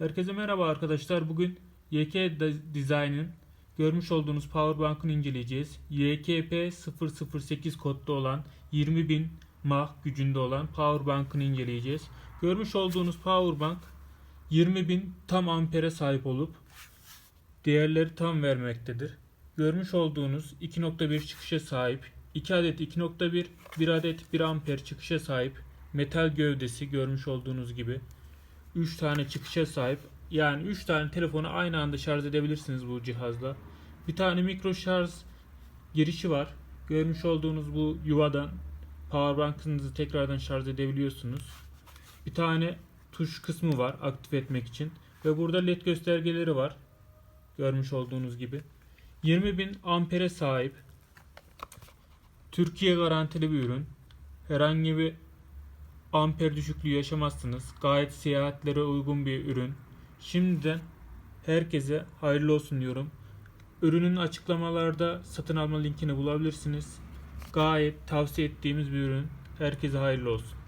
Herkese merhaba arkadaşlar. Bugün YK De- Design'ın görmüş olduğunuz powerbank'ını inceleyeceğiz. YKP008 kodlu olan 20.000 mAh gücünde olan powerbank'ını inceleyeceğiz. Görmüş olduğunuz powerbank 20.000 tam ampere sahip olup değerleri tam vermektedir. Görmüş olduğunuz 2.1 çıkışa sahip, 2 adet 2.1, 1 adet 1 amper çıkışa sahip metal gövdesi görmüş olduğunuz gibi 3 tane çıkışa sahip. Yani 3 tane telefonu aynı anda şarj edebilirsiniz bu cihazla. Bir tane mikro şarj girişi var. Görmüş olduğunuz bu yuvadan powerbank'ınızı tekrardan şarj edebiliyorsunuz. Bir tane tuş kısmı var aktif etmek için. Ve burada led göstergeleri var. Görmüş olduğunuz gibi. 20.000 ampere sahip. Türkiye garantili bir ürün. Herhangi bir amper düşüklüğü yaşamazsınız. Gayet seyahatlere uygun bir ürün. Şimdiden herkese hayırlı olsun diyorum. Ürünün açıklamalarda satın alma linkini bulabilirsiniz. Gayet tavsiye ettiğimiz bir ürün. Herkese hayırlı olsun.